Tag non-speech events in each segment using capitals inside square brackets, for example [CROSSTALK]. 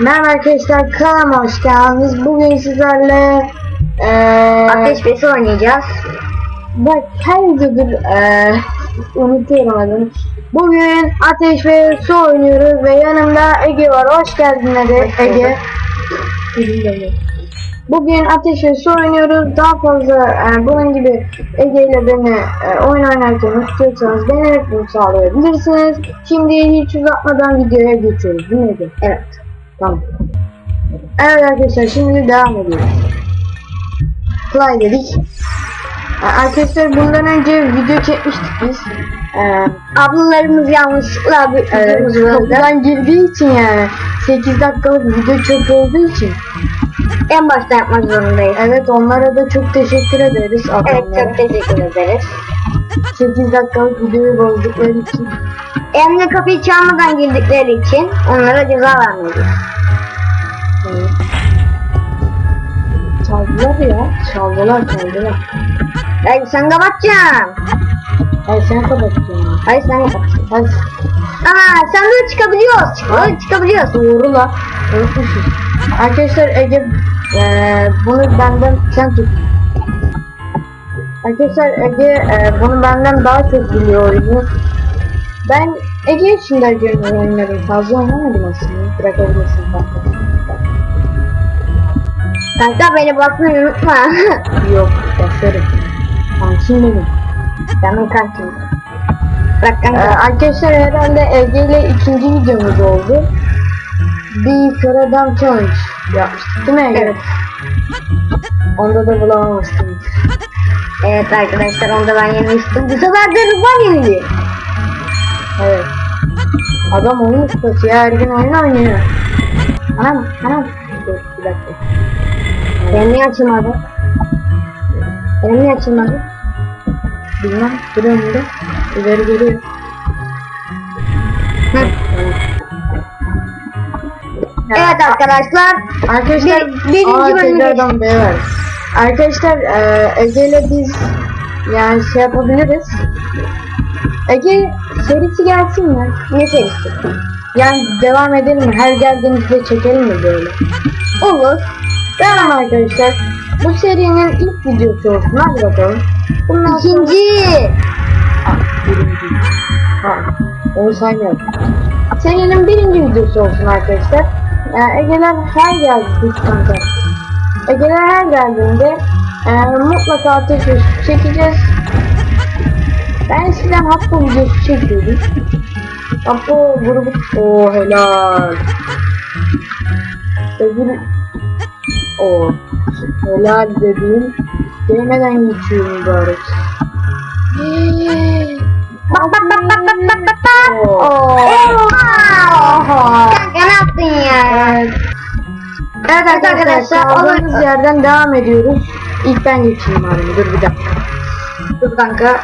Merhaba arkadaşlar kanalıma hoş geldiniz. Bugün sizlerle eee Ateş Besi oynayacağız. bak her videodur unutuyorum adını. Bugün Ateş ve Su oynuyoruz ve yanımda Ege var. Hoş geldin Ege. Ege. Bugün Ateş ve Su oynuyoruz. Daha fazla eee, bunun gibi Ege ile beni eee, oyun oynarken istiyorsanız beğenerek bunu sağlayabilirsiniz. Şimdi hiç uzatmadan videoya geçiyoruz. Değil mi Ege? Evet. Tamam. Evet arkadaşlar şimdi devam ediyoruz. Play dedik. Ee, Arkadaşlar bundan önce video çekmiştik biz. Ee, Ablalarımız yanlışlıkla bir evet, kapıdan girdiği için yani 8 dakikalık video çok olduğu için. En başta yapmak zorundayız. Evet onlara da çok teşekkür ederiz Evet adamlara. çok teşekkür ederiz. 8 dakikalık videoyu bozdukları için. Hem de kapıyı çalmadan girdikleri için onlara ceza vermeliyiz. Evet. Çaldılar ya. Çaldılar çaldılar. Hayır sen kapatacaksın. Hayır sen kapatacaksın. Hayır sen kapatacaksın. Hadi. Aa sen de çıkabiliyoruz. Çıkabiliyoruz. çıkabiliyoruz. Doğru la. Arkadaşlar Ege eee bunu benden sen tut. Arkadaşlar Ege eee, bunu benden daha çok biliyor oyunu. Ben Ege yaşındayken oynadım. Fazla oynamadım aslında. Bırakabilirsin fazla. Kanka beni basmayı unutma. [LAUGHS] Yok. Başlarım. Kankim benim. Canım kankim. Bırak kanka. arkadaşlar herhalde Ege ile ikinci videomuz oldu. Bir sıradan challenge yapmıştık değil mi Ege? Evet. Onda da bulamamıştım. Evet arkadaşlar onda ben yenmiştim. Bu sefer de Rıdvan yenildi. Evet. Adam oyun ustası ya her gün oyun oynuyor. Anam anam. Dur bir dakika. Benim niye açılmadı? Benim niye açılmadı? Bilmem. Dur önünde. İleri geliyor. Evet arkadaşlar. Arkadaşlar Bir- birinci bölümü var. Arkadaşlar e, Ege ile biz yani şey yapabiliriz. Ege serisi gelsin mi? Ne serisi? Yani devam edelim mi? Her geldiğimizde çekelim mi böyle? Olur. Tamam arkadaşlar. Bu serinin ilk videosu olsun. Hadi bakalım. Bundan sonra... İkinci. Birinci. Ha, onu saymıyorum. Serinin birinci videosu olsun arkadaşlar. Yani Egeler her geldi kanka. Egeler her geldiğinde e, mutlaka ateş üstü çekeceğiz. Ben eskiden Happo videosu çekiyordum. Happo grubu... Oo helal. Öbür... Oo. Helal dediğim değmeden geçiyor mübarek. Bak bak bak bak bak bak bak bak. Oo. Kanka ne yaptın ya? Evet. Evet arkadaşlar Kaldığımız olur. yerden devam ediyoruz. İlk ben geçeyim abi. Dur bir dakika. Dur kanka.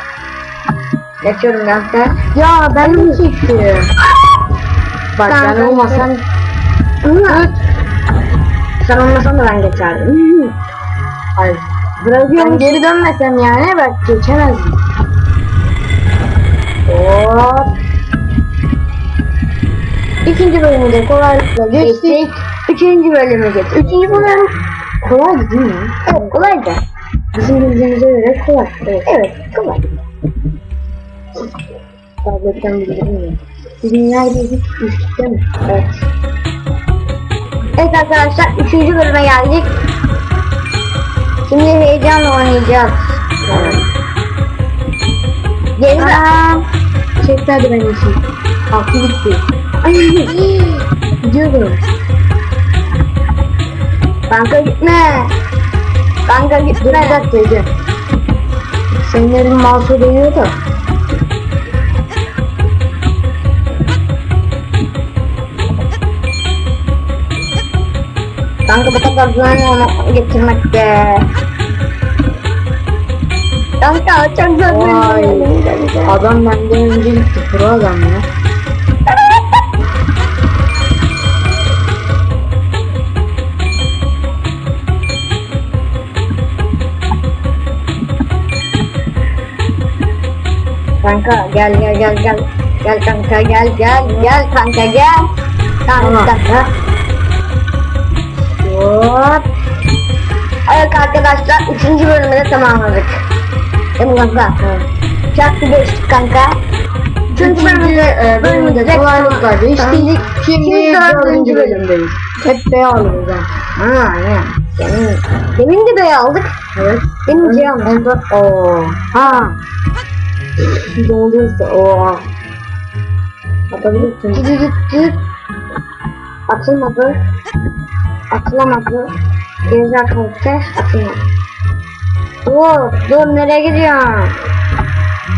Geçiyorum kanka. Ya ben mi çektim? Bak Tamam, ben olmasam Hı. Sen olmasan da ben geçerdim. hayır. Ben geri dönmesem yani bak geçemezdim. Hop. İkinci bölümü de kolaylıkla geçtik. Geçtik. Üçüncü bölümü geçtik. Üçüncü bölüm kolaydı değil mi? Evet kolaydı. Bizim bildiğimize göre kolay. Evet. Evet kolay. Tabletten ya. Dünya bir üstte mi? Evet. Evet arkadaşlar üçüncü bölüme geldik. Şimdi heyecanla oynayacağız. Geri Anam. Çekti hadi benim için. Altı gitti. [LAUGHS] Gidiyorum. Kanka gitme. Kanka Dur bir gitme. dakika Ece. Senin elin mouse'a değiyor da. Kanka bu kadar güvenli onu getirmekte. Kanka çok bir Adam benden önce gitti. Pro adam ya. Kanka gel gel gel gel. Gel kanka gel gel gel kanka gel. Kanka. Tamam. Hop. Evet arkadaşlar 3. bölümü de tamamladık. Değil mi kanka? Çaktı geçtik kanka. Üçüncü bölümde, e, bölümde direkt kolaylıkla geçtik. Şimdi, Şimdi dördüncü dördüncü bölüm. bölümdeyiz. Hep B alıyoruz ha. Ne? Demin, demin de bey aldık. Evet. Demin C aldık. Ha. Şimdi olduysa o. Atabilirsin. Cık cık. Atılmadı. Atılamadı. Geri arkadaşlar atılmadı. Dur, dur nereye gidiyorsun?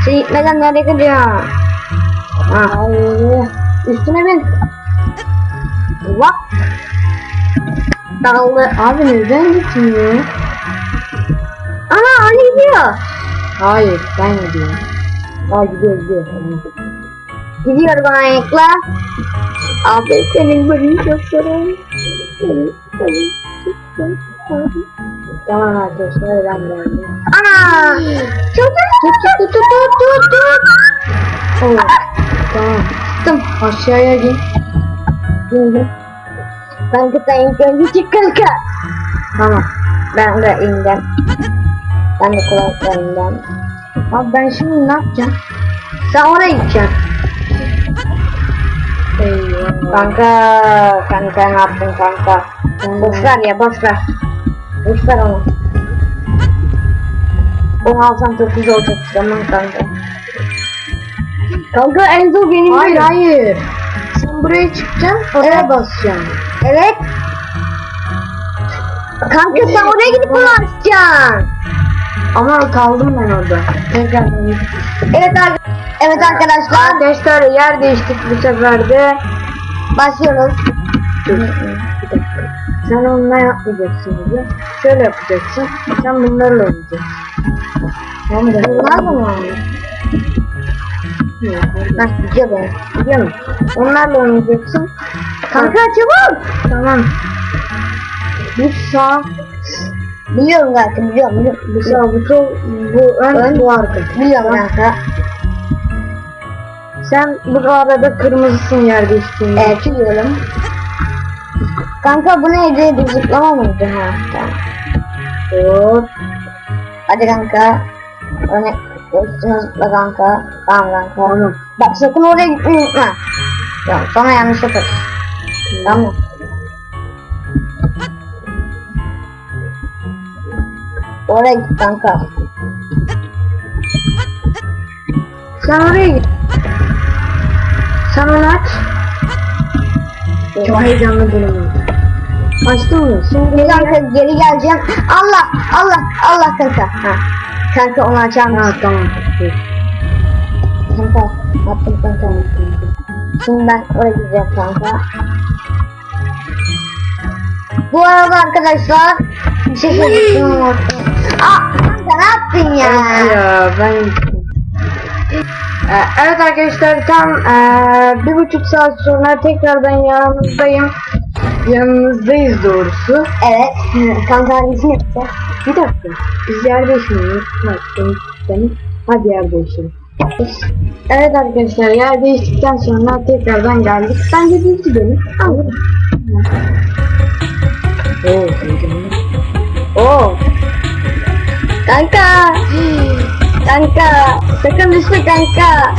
Sen gitmeden nereye gidiyorsun? Hayır. Üstüne bin. Bak. Dağıldı. Abi neden gitmiyor? Ana Ali gidiyor. Hayır ben gidiyorum. Aa gidiyor gidiyor. Gidiyor bana ayakla. Abi senin bölümü çok sorun. Tamam arkadaşlar ben geldim. Ana! Tut tut tut tut tut tut tut. Oo. Tamam. Tuttum. Aşağıya git. İndim. Sen ilk önce çık kanka. Tamam. Ben de indim. Ben de kulaklarımdan. Abi ben şimdi ne yapacağım? Sen oraya gideceksin. Eyvah. Kanka, kanka ne yaptın kanka? Boş ver ya boş ver. Boş ver onu. Onu alsam çok güzel olacak tamam kanka. Kanka en zor benim Hayır bölüm. hayır. Sen buraya çıkacaksın. Oraya Evet. basacaksın. Evet. Kanka sen oraya gidip bunu açacaksın. Ama kaldım ben orada. Tekrar Evet, ar- evet arkadaşlar Arkadaşlar yer değiştik bu sefer de. başlıyoruz. Bir. Sen onunla yapmayacaksın bize. Şöyle yapacaksın. Sen bunlarla oynayacaksın. Tamam mı? Bunlarla mı Nasıl gidiyor ben? Biliyor musun? Onlarla oynayacaksın. Kanka çabuk. Tamam. Bu sağ, Biliyorum kanka biliyorum biliyorum. bu sağ, bu sol, bu ön, Ön. arka. Biliyorum kanka. Sen bu arada kırmızısın yer değiştiğinde. Evet biliyorum. Kanka bu neydi? Bir zıplama mıydı? Ha, tamam. Hop. Hadi kanka. Öne üstüne zıpla kanka. Tamam kanka. Tamam. Bak sakın oraya gitmeyi unutma. Tamam sonra yanlış yaparız. Tamam. Oraya git kanka. Sen oraya git. Sen onu aç. Çok heyecanlı bölüm. Açtın mı? Şimdi kanka geri geleceğim. Allah Allah Allah kanka. Ha. Kanka onu açar Ha mısın? tamam. Kanka attım kanka. Şimdi ben oraya gideceğim kanka. Bu arada arkadaşlar bir şey söyleyeyim. [LAUGHS] Aa kanka ne yaptın ya? Evet ya ben. Ee, evet arkadaşlar tam ee, bir buçuk saat sonra tekrar ben yanınızdayım. Yanınızdayız doğrusu. Evet. [LAUGHS] Kanka hangisini yapacağız? Bir dakika. Biz yer değişmiyoruz. Bak. Hadi yer değişelim. Evet arkadaşlar yer değiştikten sonra tekrardan geldik. Bence biz gidelim. Olur Sakın düşme kanka.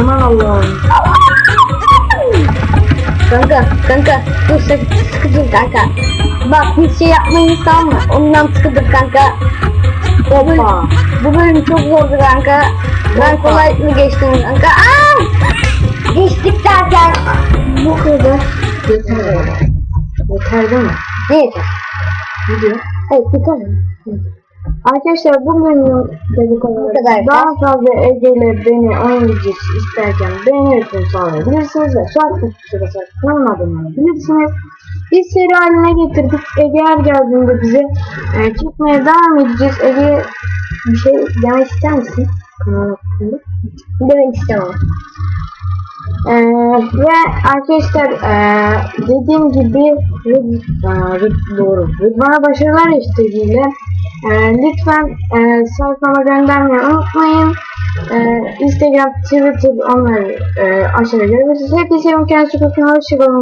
Aman Allah'ım. Kanka, kanka, dur sık, sıkıcım kanka. Bak bir şey yapmayın tamam mı? Ondan sıkıdır kanka. Bu bölüm, bu bölüm çok zordu kanka. Ben Hoppa. kolaylıkla geçtim kanka. Aa! Geçtik derken Bu kadar. Yeter. Yeter değil mi? neyse. Ne diyor? Evet yeter. Arkadaşlar bu de bu kadar. Bu kadar. Daha fazla Ege ile beni oynayacak isterken beni lütfen sağlayabilirsiniz ve sonraki tuşa basarak kanalıma abone olabilirsiniz. Biz seri haline getirdik. Ege her geldiğinde bize e, çekmeye devam edeceğiz. Ege bir şey demek ister misin? Kanal hakkında. Demek istemem. Ee, ve arkadaşlar ee, dediğim gibi aa, Rid- doğru Rıdvan'a başarılar istediğiyle ee, lütfen ee, sayfama göndermeyi unutmayın. Ee, Instagram, Twitter onları ee, aşağıya görebilirsiniz. Hepinize iyi bakın. Hoşçakalın.